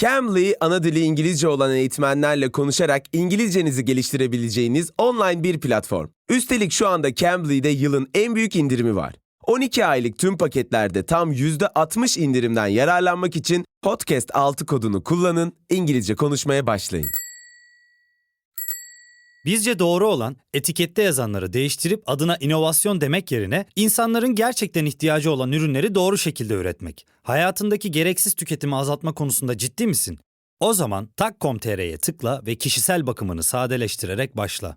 Cambly, ana dili İngilizce olan eğitmenlerle konuşarak İngilizcenizi geliştirebileceğiniz online bir platform. Üstelik şu anda Cambly'de yılın en büyük indirimi var. 12 aylık tüm paketlerde tam %60 indirimden yararlanmak için Podcast 6 kodunu kullanın, İngilizce konuşmaya başlayın. Bizce doğru olan etikette yazanları değiştirip adına inovasyon demek yerine insanların gerçekten ihtiyacı olan ürünleri doğru şekilde üretmek. Hayatındaki gereksiz tüketimi azaltma konusunda ciddi misin? O zaman tak.com.tr'ye tıkla ve kişisel bakımını sadeleştirerek başla.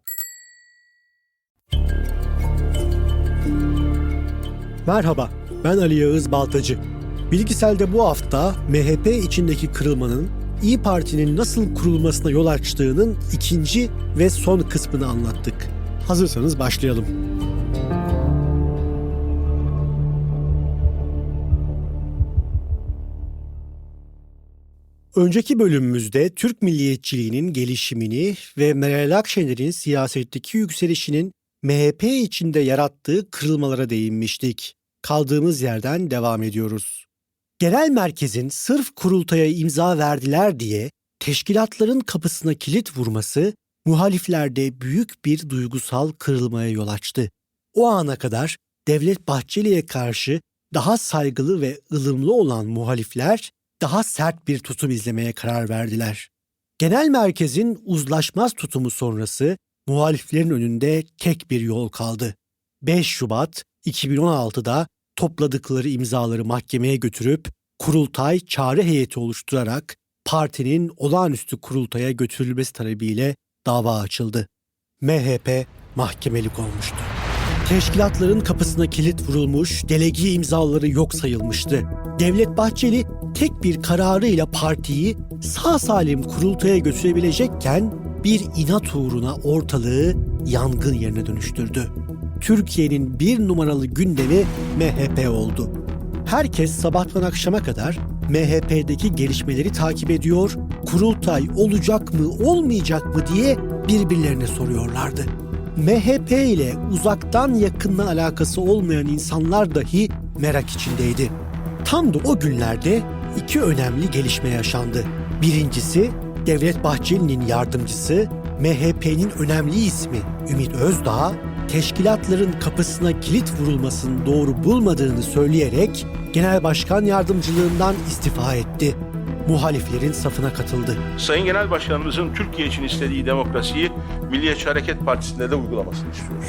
Merhaba, ben Ali Yağız Baltacı. Bilgisel'de bu hafta MHP içindeki kırılmanın İyi Parti'nin nasıl kurulmasına yol açtığının ikinci ve son kısmını anlattık. Hazırsanız başlayalım. Önceki bölümümüzde Türk milliyetçiliğinin gelişimini ve Meral Akşener'in siyasetteki yükselişinin MHP içinde yarattığı kırılmalara değinmiştik. Kaldığımız yerden devam ediyoruz. Genel merkezin sırf kurultaya imza verdiler diye teşkilatların kapısına kilit vurması muhaliflerde büyük bir duygusal kırılmaya yol açtı. O ana kadar Devlet Bahçeli'ye karşı daha saygılı ve ılımlı olan muhalifler daha sert bir tutum izlemeye karar verdiler. Genel merkezin uzlaşmaz tutumu sonrası muhaliflerin önünde tek bir yol kaldı. 5 Şubat 2016'da topladıkları imzaları mahkemeye götürüp kurultay çağrı heyeti oluşturarak partinin olağanüstü kurultaya götürülmesi talebiyle dava açıldı. MHP mahkemelik olmuştu. Teşkilatların kapısına kilit vurulmuş, delegi imzaları yok sayılmıştı. Devlet Bahçeli tek bir kararıyla partiyi sağ salim kurultaya götürebilecekken bir inat uğruna ortalığı yangın yerine dönüştürdü. Türkiye'nin bir numaralı gündemi MHP oldu. Herkes sabahtan akşama kadar MHP'deki gelişmeleri takip ediyor, kurultay olacak mı olmayacak mı diye birbirlerine soruyorlardı. MHP ile uzaktan yakından alakası olmayan insanlar dahi merak içindeydi. Tam da o günlerde iki önemli gelişme yaşandı. Birincisi Devlet Bahçeli'nin yardımcısı MHP'nin önemli ismi Ümit Özdağ teşkilatların kapısına kilit vurulmasını doğru bulmadığını söyleyerek genel başkan yardımcılığından istifa etti. Muhaliflerin safına katıldı. Sayın Genel Başkanımızın Türkiye için istediği demokrasiyi Milliyetçi Hareket Partisi'nde de uygulamasını istiyoruz.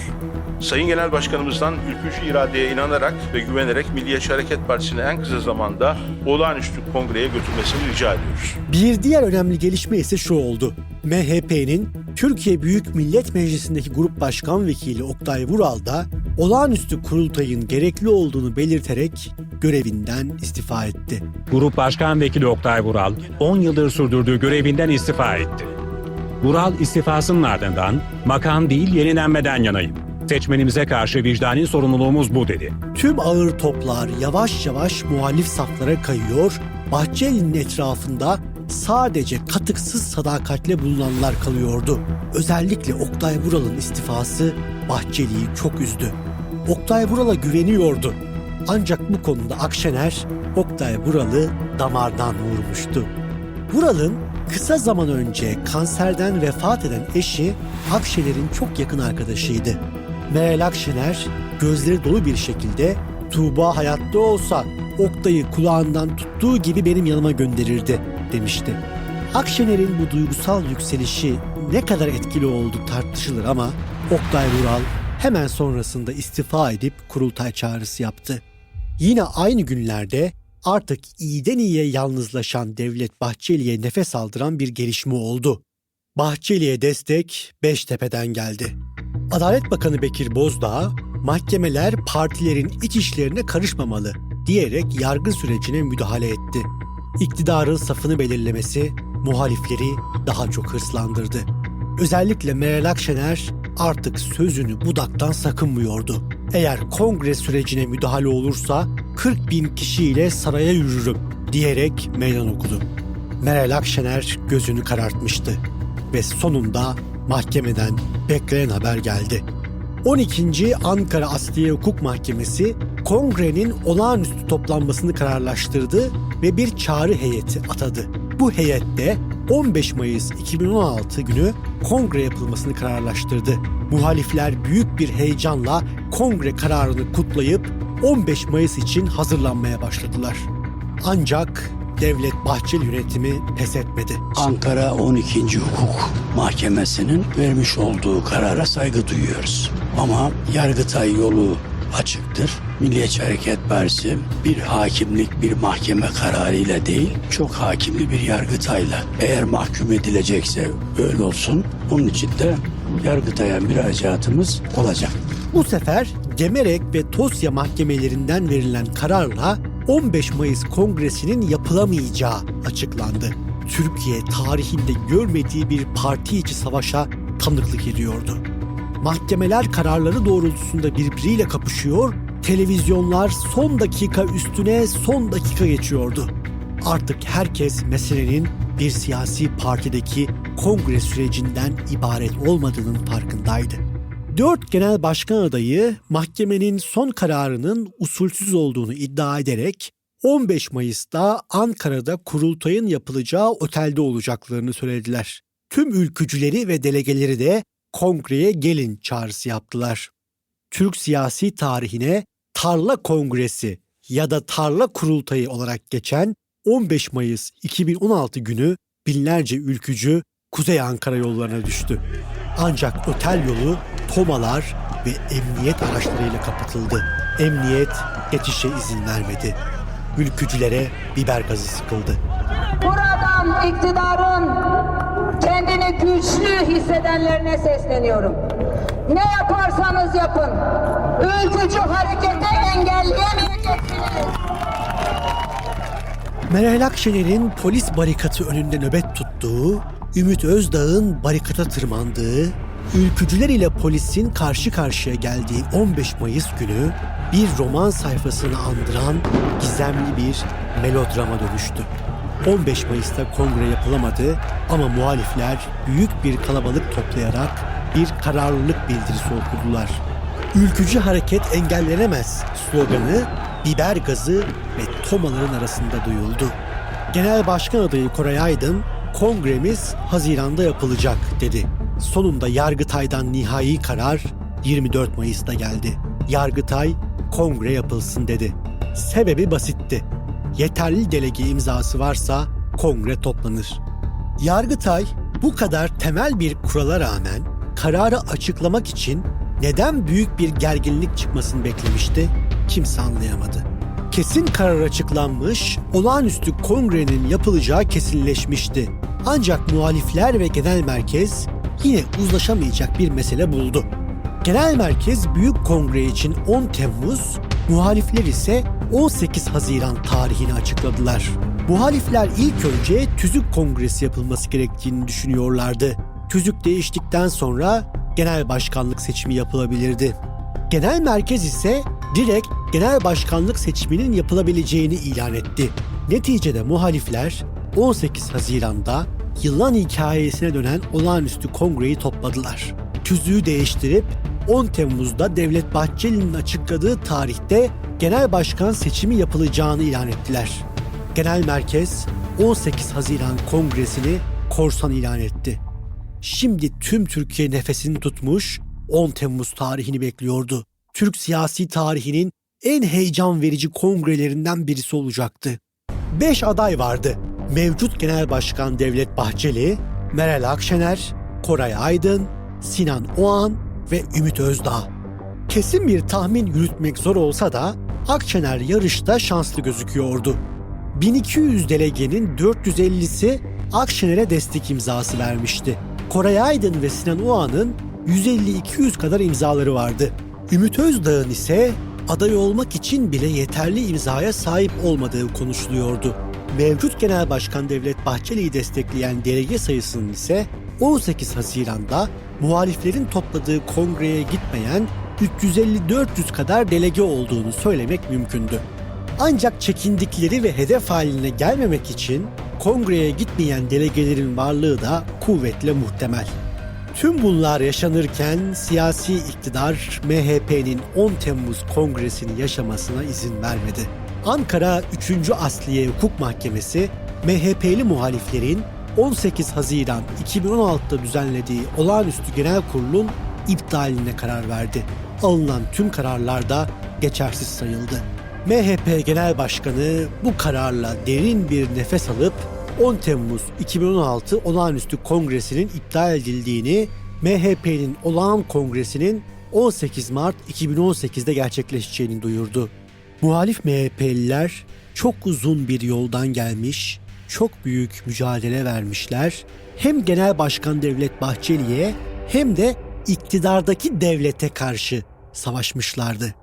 Sayın Genel Başkanımızdan ülkücü iradeye inanarak ve güvenerek Milliyetçi Hareket Partisi'ni en kısa zamanda olağanüstü kongreye götürmesini rica ediyoruz. Bir diğer önemli gelişme ise şu oldu. MHP'nin Türkiye Büyük Millet Meclisi'ndeki Grup Başkan Vekili Oktay Vural da olağanüstü kurultayın gerekli olduğunu belirterek görevinden istifa etti. Grup Başkan Vekili Oktay Vural 10 yıldır sürdürdüğü görevinden istifa etti. Vural istifasının ardından makam değil yenilenmeden yanayım. Seçmenimize karşı vicdani sorumluluğumuz bu dedi. Tüm ağır toplar yavaş yavaş muhalif saflara kayıyor, Bahçeli'nin etrafında sadece katıksız sadakatle bulunanlar kalıyordu. Özellikle Oktay Vural'ın istifası Bahçeli'yi çok üzdü. Oktay Vural'a güveniyordu. Ancak bu konuda Akşener Oktay Vural'ı damardan vurmuştu. Vural'ın kısa zaman önce kanserden vefat eden eşi Akşener'in çok yakın arkadaşıydı. Meral Akşener gözleri dolu bir şekilde Tuğba hayatta olsa Oktay'ı kulağından tuttuğu gibi benim yanıma gönderirdi demişti. Akşener'in bu duygusal yükselişi ne kadar etkili oldu tartışılır ama Oktay Vural hemen sonrasında istifa edip kurultay çağrısı yaptı. Yine aynı günlerde artık iyiden iyiye yalnızlaşan Devlet Bahçeli'ye nefes aldıran bir gelişme oldu. Bahçeli'ye destek Beştepe'den geldi. Adalet Bakanı Bekir Bozdağ, mahkemeler partilerin iç işlerine karışmamalı diyerek yargı sürecine müdahale etti. İktidarın safını belirlemesi muhalifleri daha çok hırslandırdı. Özellikle Meral Akşener artık sözünü budaktan sakınmıyordu. Eğer kongre sürecine müdahale olursa 40 bin kişiyle saraya yürürüm diyerek meydan okudu. Meral Akşener gözünü karartmıştı ve sonunda mahkemeden beklenen haber geldi. 12. Ankara Asliye Hukuk Mahkemesi kongrenin olağanüstü toplanmasını kararlaştırdı ve bir çağrı heyeti atadı. Bu heyette 15 Mayıs 2016 günü kongre yapılmasını kararlaştırdı. Muhalifler büyük bir heyecanla kongre kararını kutlayıp 15 Mayıs için hazırlanmaya başladılar. Ancak Devlet Bahçeli yönetimi pes etmedi. Ankara 12. Hukuk Mahkemesi'nin vermiş olduğu karara saygı duyuyoruz. Ama Yargıtay yolu açıktır. Milliyetçi Hareket Partisi bir hakimlik bir mahkeme kararıyla değil, çok hakimli bir yargıtayla eğer mahkum edilecekse öyle olsun. Onun için de Yargıtay'a müracaatımız olacak. Bu sefer Gemerek ve Tosya mahkemelerinden verilen kararla 15 Mayıs Kongresi'nin yapılamayacağı açıklandı. Türkiye tarihinde görmediği bir parti içi savaşa tanıklık ediyordu. Mahkemeler kararları doğrultusunda birbiriyle kapışıyor, televizyonlar son dakika üstüne son dakika geçiyordu. Artık herkes meselenin bir siyasi partideki kongre sürecinden ibaret olmadığının farkındaydı. Dört genel başkan adayı mahkemenin son kararının usulsüz olduğunu iddia ederek 15 Mayıs'ta Ankara'da kurultayın yapılacağı otelde olacaklarını söylediler. Tüm ülkücüleri ve delegeleri de kongreye gelin çağrısı yaptılar. Türk siyasi tarihine Tarla Kongresi ya da Tarla Kurultayı olarak geçen 15 Mayıs 2016 günü binlerce ülkücü Kuzey Ankara yollarına düştü. Ancak otel yolu tomalar ve emniyet araçlarıyla kapatıldı. Emniyet geçişe izin vermedi. Ülkücülere biber gazı sıkıldı. Buradan iktidarın kendini güçlü hissedenlerine sesleniyorum. Ne yaparsanız yapın, ülkücü hareketi engelleyemeyeceksiniz. Meral Akşener'in polis barikatı önünde nöbet tuttuğu, Ümit Özdağ'ın barikata tırmandığı, ülkücüler ile polisin karşı karşıya geldiği 15 Mayıs günü bir roman sayfasını andıran gizemli bir melodrama dönüştü. 15 Mayıs'ta kongre yapılamadı ama muhalifler büyük bir kalabalık toplayarak bir kararlılık bildirisi okudular. Ülkücü hareket engellenemez sloganı biber gazı ve tomaların arasında duyuldu. Genel Başkan adayı Koray Aydın, kongremiz Haziran'da yapılacak dedi. Sonunda Yargıtay'dan nihai karar 24 Mayıs'ta geldi. Yargıtay kongre yapılsın dedi. Sebebi basitti. Yeterli delege imzası varsa kongre toplanır. Yargıtay bu kadar temel bir kurala rağmen kararı açıklamak için neden büyük bir gerginlik çıkmasını beklemişti kimse anlayamadı. Kesin karar açıklanmış, olağanüstü kongrenin yapılacağı kesinleşmişti. Ancak muhalifler ve genel merkez yine uzlaşamayacak bir mesele buldu. Genel merkez büyük kongre için 10 Temmuz, muhalifler ise 18 Haziran tarihini açıkladılar. Muhalifler ilk önce tüzük kongresi yapılması gerektiğini düşünüyorlardı. Tüzük değiştikten sonra genel başkanlık seçimi yapılabilirdi. Genel merkez ise direkt genel başkanlık seçiminin yapılabileceğini ilan etti. Neticede muhalifler 18 Haziran'da yılan hikayesine dönen olağanüstü kongreyi topladılar. Tüzüğü değiştirip 10 Temmuz'da Devlet Bahçeli'nin açıkladığı tarihte genel başkan seçimi yapılacağını ilan ettiler. Genel merkez 18 Haziran kongresini korsan ilan etti. Şimdi tüm Türkiye nefesini tutmuş 10 Temmuz tarihini bekliyordu. Türk siyasi tarihinin en heyecan verici kongrelerinden birisi olacaktı. 5 aday vardı. Mevcut Genel Başkan Devlet Bahçeli, Meral Akşener, Koray Aydın, Sinan Oğan ve Ümit Özdağ. Kesin bir tahmin yürütmek zor olsa da Akşener yarışta şanslı gözüküyordu. 1200 delegenin 450'si Akşener'e destek imzası vermişti. Koray Aydın ve Sinan Oğan'ın 150-200 kadar imzaları vardı. Ümit Özdağ'ın ise aday olmak için bile yeterli imzaya sahip olmadığı konuşuluyordu. Mevcut Genel Başkan Devlet Bahçeli'yi destekleyen delege sayısının ise 18 Haziran'da muhaliflerin topladığı kongreye gitmeyen 350-400 kadar delege olduğunu söylemek mümkündü. Ancak çekindikleri ve hedef haline gelmemek için kongreye gitmeyen delegelerin varlığı da kuvvetle muhtemel. Tüm bunlar yaşanırken siyasi iktidar MHP'nin 10 Temmuz kongresini yaşamasına izin vermedi. Ankara 3. Asliye Hukuk Mahkemesi MHP'li muhaliflerin 18 Haziran 2016'da düzenlediği olağanüstü genel kurulun iptaline karar verdi. Alınan tüm kararlar da geçersiz sayıldı. MHP Genel Başkanı bu kararla derin bir nefes alıp 10 Temmuz 2016 olağanüstü kongresinin iptal edildiğini, MHP'nin olağan kongresinin 18 Mart 2018'de gerçekleşeceğini duyurdu. Muhalif MHP'liler çok uzun bir yoldan gelmiş, çok büyük mücadele vermişler. Hem Genel Başkan Devlet Bahçeli'ye hem de iktidardaki devlete karşı savaşmışlardı.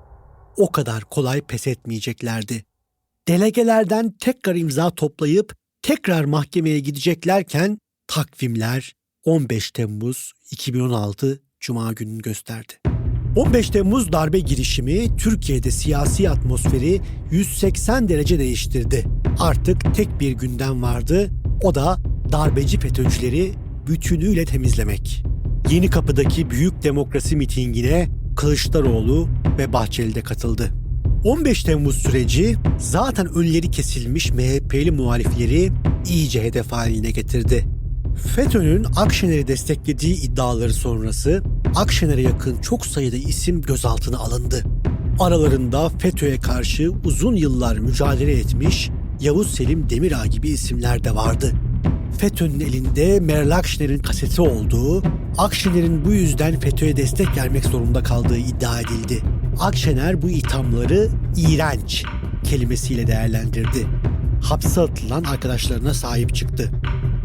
O kadar kolay pes etmeyeceklerdi. Delegelerden tekrar imza toplayıp tekrar mahkemeye gideceklerken takvimler 15 Temmuz 2016 Cuma gününü gösterdi. 15 Temmuz darbe girişimi Türkiye'de siyasi atmosferi 180 derece değiştirdi. Artık tek bir gündem vardı. O da darbeci FETÖ'cüleri bütünüyle temizlemek. Yeni Kapı'daki büyük demokrasi mitingine Kılıçdaroğlu ve Bahçeli de katıldı. 15 Temmuz süreci zaten önleri kesilmiş MHP'li muhalifleri iyice hedef haline getirdi. FETÖ'nün Akşener'i desteklediği iddiaları sonrası Akşener'e yakın çok sayıda isim gözaltına alındı. Aralarında FETÖ'ye karşı uzun yıllar mücadele etmiş Yavuz Selim Demirağ gibi isimler de vardı. FETÖ'nün elinde Meral Akşener'in kaseti olduğu, Akşener'in bu yüzden FETÖ'ye destek vermek zorunda kaldığı iddia edildi. Akşener bu ithamları iğrenç kelimesiyle değerlendirdi. Hapse atılan arkadaşlarına sahip çıktı.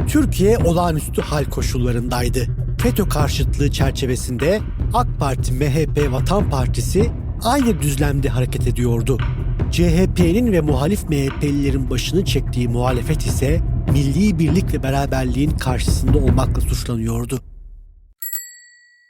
Türkiye olağanüstü hal koşullarındaydı. FETÖ karşıtlığı çerçevesinde AK Parti, MHP, Vatan Partisi aynı düzlemde hareket ediyordu. CHP'nin ve muhalif MHP'lilerin başını çektiği muhalefet ise milli birlik ve beraberliğin karşısında olmakla suçlanıyordu.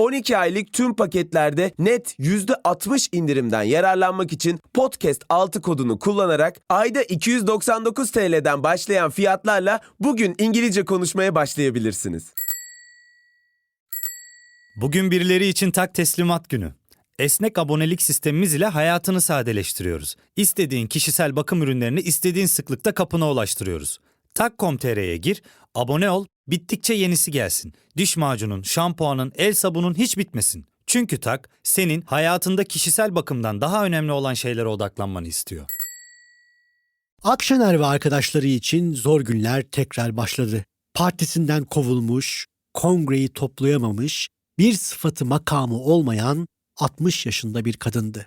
12 aylık tüm paketlerde net %60 indirimden yararlanmak için podcast 6 kodunu kullanarak ayda 299 TL'den başlayan fiyatlarla bugün İngilizce konuşmaya başlayabilirsiniz. Bugün birileri için tak teslimat günü. Esnek abonelik sistemimiz ile hayatını sadeleştiriyoruz. İstediğin kişisel bakım ürünlerini istediğin sıklıkta kapına ulaştırıyoruz. Tak.com.tr'ye gir, abone ol, bittikçe yenisi gelsin. Diş macunun, şampuanın, el sabunun hiç bitmesin. Çünkü Tak, senin hayatında kişisel bakımdan daha önemli olan şeylere odaklanmanı istiyor. Akşener ve arkadaşları için zor günler tekrar başladı. Partisinden kovulmuş, kongreyi toplayamamış, bir sıfatı makamı olmayan 60 yaşında bir kadındı.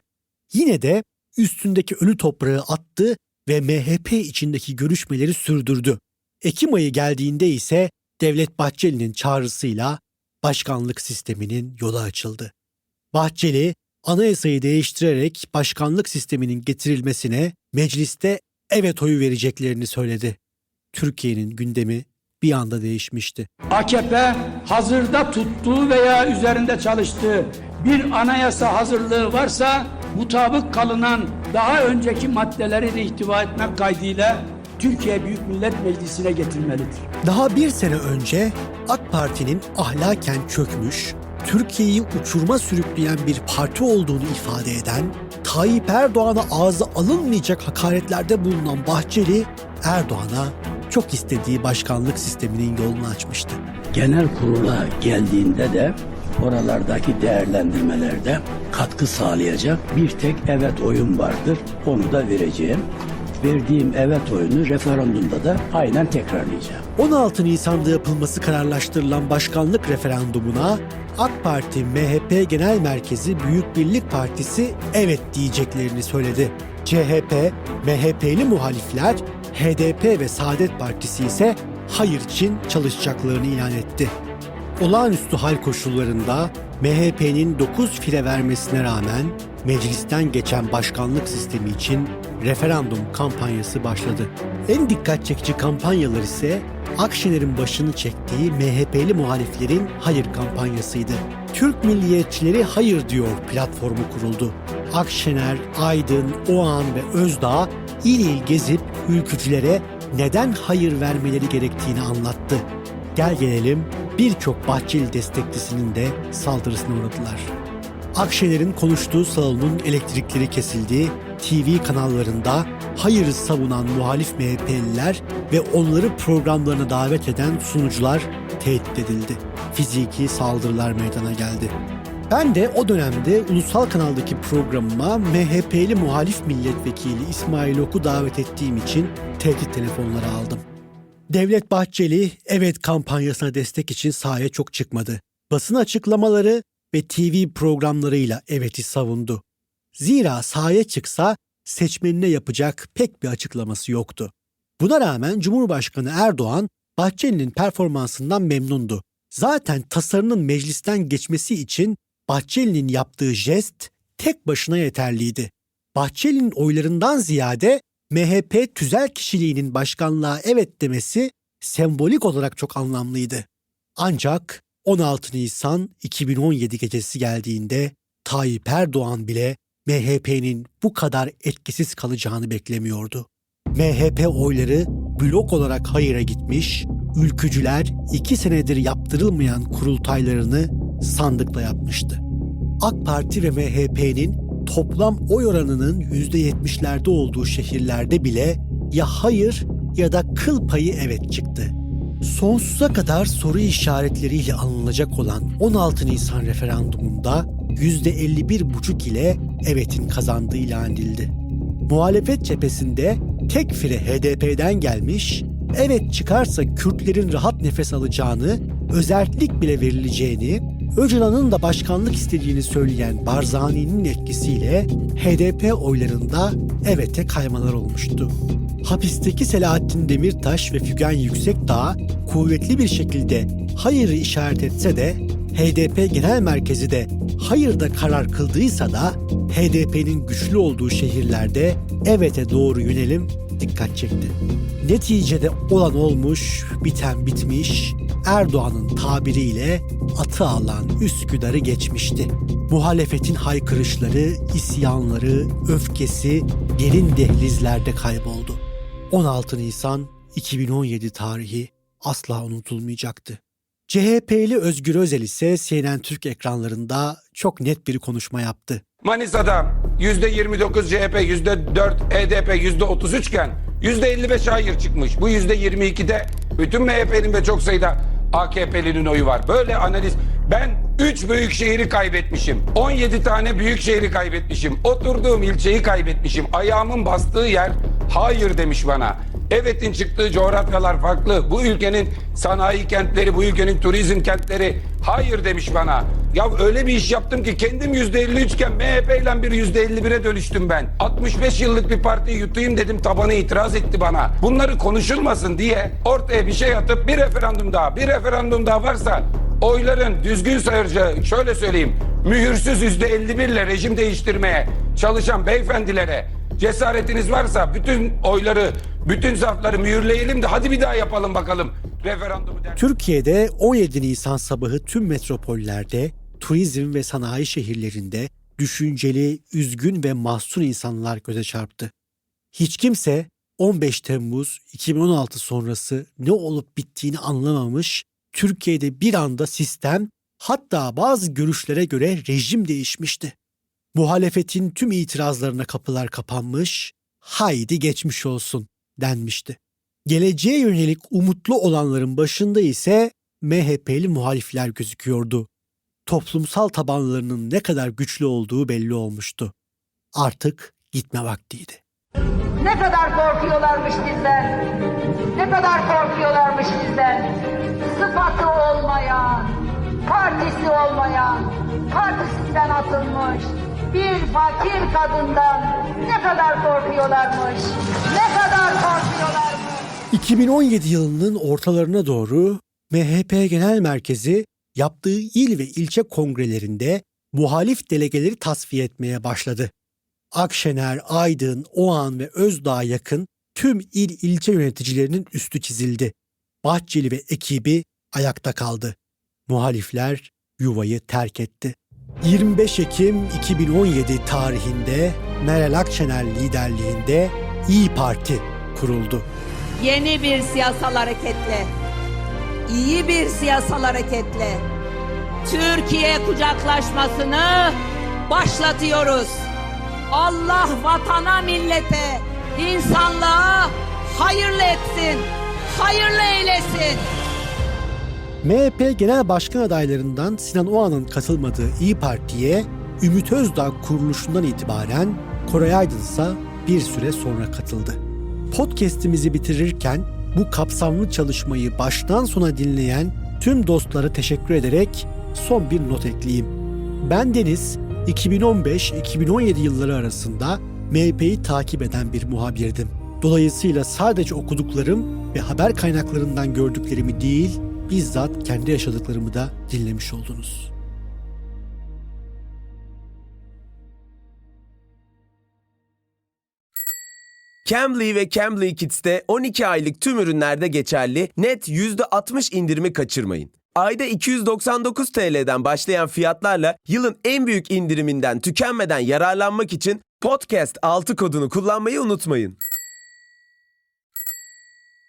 Yine de üstündeki ölü toprağı attı ve MHP içindeki görüşmeleri sürdürdü. Ekim ayı geldiğinde ise Devlet Bahçeli'nin çağrısıyla başkanlık sisteminin yolu açıldı. Bahçeli, anayasayı değiştirerek başkanlık sisteminin getirilmesine mecliste evet oyu vereceklerini söyledi. Türkiye'nin gündemi bir anda değişmişti. AKP hazırda tuttuğu veya üzerinde çalıştığı bir anayasa hazırlığı varsa mutabık kalınan daha önceki maddeleri de ihtiva etmek kaydıyla Türkiye Büyük Millet Meclisi'ne getirmelidir. Daha bir sene önce AK Parti'nin ahlaken çökmüş, Türkiye'yi uçurma sürükleyen bir parti olduğunu ifade eden, Tayyip Erdoğan'a ağza alınmayacak hakaretlerde bulunan Bahçeli, Erdoğan'a çok istediği başkanlık sisteminin yolunu açmıştı. Genel kurula geldiğinde de oralardaki değerlendirmelerde katkı sağlayacak bir tek evet oyun vardır. Onu da vereceğim. Verdiğim evet oyunu referandumda da aynen tekrarlayacağım. 16 Nisan'da yapılması kararlaştırılan başkanlık referandumuna AK Parti MHP Genel Merkezi Büyük Birlik Partisi evet diyeceklerini söyledi. CHP, MHP'li muhalifler, HDP ve Saadet Partisi ise hayır için çalışacaklarını ilan etti. Olağanüstü hal koşullarında MHP'nin 9 file vermesine rağmen meclisten geçen başkanlık sistemi için referandum kampanyası başladı. En dikkat çekici kampanyalar ise Akşener'in başını çektiği MHP'li muhaliflerin hayır kampanyasıydı. Türk milliyetçileri hayır diyor platformu kuruldu. Akşener, Aydın, Oğan ve Özdağ il il gezip ülkücülere neden hayır vermeleri gerektiğini anlattı. Gel gelelim birçok Bahçeli desteklisinin de saldırısına uğradılar. Akşener'in konuştuğu salonun elektrikleri kesildi, TV kanallarında hayırı savunan muhalif MHP'liler ve onları programlarına davet eden sunucular tehdit edildi. Fiziki saldırılar meydana geldi. Ben de o dönemde ulusal kanaldaki programıma MHP'li muhalif milletvekili İsmail Ok'u davet ettiğim için tehdit telefonları aldım. Devlet Bahçeli evet kampanyasına destek için sahaya çok çıkmadı. Basın açıklamaları ve TV programlarıyla evet'i savundu. Zira sahaya çıksa seçmenine yapacak pek bir açıklaması yoktu. Buna rağmen Cumhurbaşkanı Erdoğan Bahçeli'nin performansından memnundu. Zaten tasarının meclisten geçmesi için Bahçeli'nin yaptığı jest tek başına yeterliydi. Bahçeli'nin oylarından ziyade MHP tüzel kişiliğinin başkanlığa evet demesi sembolik olarak çok anlamlıydı. Ancak 16 Nisan 2017 gecesi geldiğinde Tayyip Erdoğan bile MHP'nin bu kadar etkisiz kalacağını beklemiyordu. MHP oyları blok olarak hayıra gitmiş, ülkücüler iki senedir yaptırılmayan kurultaylarını sandıkla yapmıştı. AK Parti ve MHP'nin toplam oy oranının %70'lerde olduğu şehirlerde bile ya hayır ya da kıl payı evet çıktı. Sonsuza kadar soru işaretleriyle alınacak olan 16 Nisan referandumunda %51,5 ile evetin kazandığı ilan edildi. Muhalefet cephesinde tek fire HDP'den gelmiş, evet çıkarsa Kürtlerin rahat nefes alacağını, özellik bile verileceğini, Öcalan'ın da başkanlık istediğini söyleyen Barzani'nin etkisiyle HDP oylarında evete kaymalar olmuştu. Hapisteki Selahattin Demirtaş ve Fügen Yüksekdağ kuvvetli bir şekilde hayırı işaret etse de HDP Genel Merkezi de hayırda karar kıldıysa da HDP'nin güçlü olduğu şehirlerde evete doğru yönelim dikkat çekti. Neticede olan olmuş, biten bitmiş, Erdoğan'ın tabiriyle atı alan Üsküdar'ı geçmişti. Muhalefetin haykırışları, isyanları, öfkesi derin dehlizlerde kayboldu. 16 Nisan 2017 tarihi asla unutulmayacaktı. CHP'li Özgür Özel ise CNN Türk ekranlarında çok net bir konuşma yaptı. Manisa'da %29 CHP, %4 HDP, %33 iken %55 hayır çıkmış. Bu %22'de bütün MHP'nin ve çok sayıda AKP'linin oyu var. Böyle analiz. Ben 3 büyük şehri kaybetmişim. 17 tane büyük şehri kaybetmişim. Oturduğum ilçeyi kaybetmişim. Ayağımın bastığı yer hayır demiş bana. Evet'in çıktığı coğrafyalar farklı. Bu ülkenin sanayi kentleri, bu ülkenin turizm kentleri hayır demiş bana. Ya öyle bir iş yaptım ki kendim yüzde 53 iken MHP ile bir yüzde 51'e dönüştüm ben. 65 yıllık bir partiyi yutayım dedim tabanı itiraz etti bana. Bunları konuşulmasın diye ortaya bir şey atıp bir referandum daha, bir referandum daha varsa oyların düzgün sayıcı şöyle söyleyeyim mühürsüz yüzde 51 ile rejim değiştirmeye çalışan beyefendilere cesaretiniz varsa bütün oyları, bütün zarfları mühürleyelim de hadi bir daha yapalım bakalım referandumu der. Türkiye'de 17 Nisan sabahı tüm metropollerde, turizm ve sanayi şehirlerinde düşünceli, üzgün ve mahzun insanlar göze çarptı. Hiç kimse 15 Temmuz 2016 sonrası ne olup bittiğini anlamamış, Türkiye'de bir anda sistem hatta bazı görüşlere göre rejim değişmişti. Muhalefetin tüm itirazlarına kapılar kapanmış, haydi geçmiş olsun denmişti. Geleceğe yönelik umutlu olanların başında ise MHP'li muhalifler gözüküyordu. Toplumsal tabanlarının ne kadar güçlü olduğu belli olmuştu. Artık gitme vaktiydi. Ne kadar korkuyorlarmış bizden. Ne kadar korkuyorlarmış bizden. Sıfatı olmayan, partisi olmayan, partisinden atılmış bir fakir kadından ne kadar korkuyorlarmış. Ne kadar korkuyorlarmış. 2017 yılının ortalarına doğru MHP Genel Merkezi yaptığı il ve ilçe kongrelerinde muhalif delegeleri tasfiye etmeye başladı. Akşener, Aydın, Oğan ve Özdağ'a yakın tüm il ilçe yöneticilerinin üstü çizildi. Bahçeli ve ekibi ayakta kaldı. Muhalifler yuvayı terk etti. 25 Ekim 2017 tarihinde Meral Akşener liderliğinde İyi Parti kuruldu. Yeni bir siyasal hareketle, iyi bir siyasal hareketle Türkiye kucaklaşmasını başlatıyoruz. Allah vatana, millete, insanlığa hayırlı etsin, hayırlı eylesin. MHP Genel Başkan adaylarından Sinan Oğan'ın katılmadığı İyi Parti'ye Ümit Özdağ kuruluşundan itibaren Koray Aydın ise bir süre sonra katıldı. Podcast'imizi bitirirken bu kapsamlı çalışmayı baştan sona dinleyen tüm dostlara teşekkür ederek son bir not ekleyeyim. Ben Deniz, 2015-2017 yılları arasında MHP'yi takip eden bir muhabirdim. Dolayısıyla sadece okuduklarım ve haber kaynaklarından gördüklerimi değil, bizzat kendi yaşadıklarımı da dinlemiş oldunuz. Cambly ve Cambly Kids'te 12 aylık tüm ürünlerde geçerli net %60 indirimi kaçırmayın. Ayda 299 TL'den başlayan fiyatlarla yılın en büyük indiriminden tükenmeden yararlanmak için Podcast 6 kodunu kullanmayı unutmayın.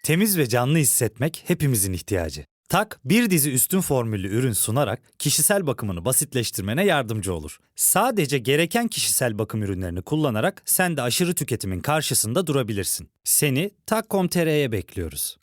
Temiz ve canlı hissetmek hepimizin ihtiyacı. Tak bir dizi üstün formüllü ürün sunarak kişisel bakımını basitleştirmene yardımcı olur. Sadece gereken kişisel bakım ürünlerini kullanarak sen de aşırı tüketimin karşısında durabilirsin. Seni Tak.com.tr'ye bekliyoruz.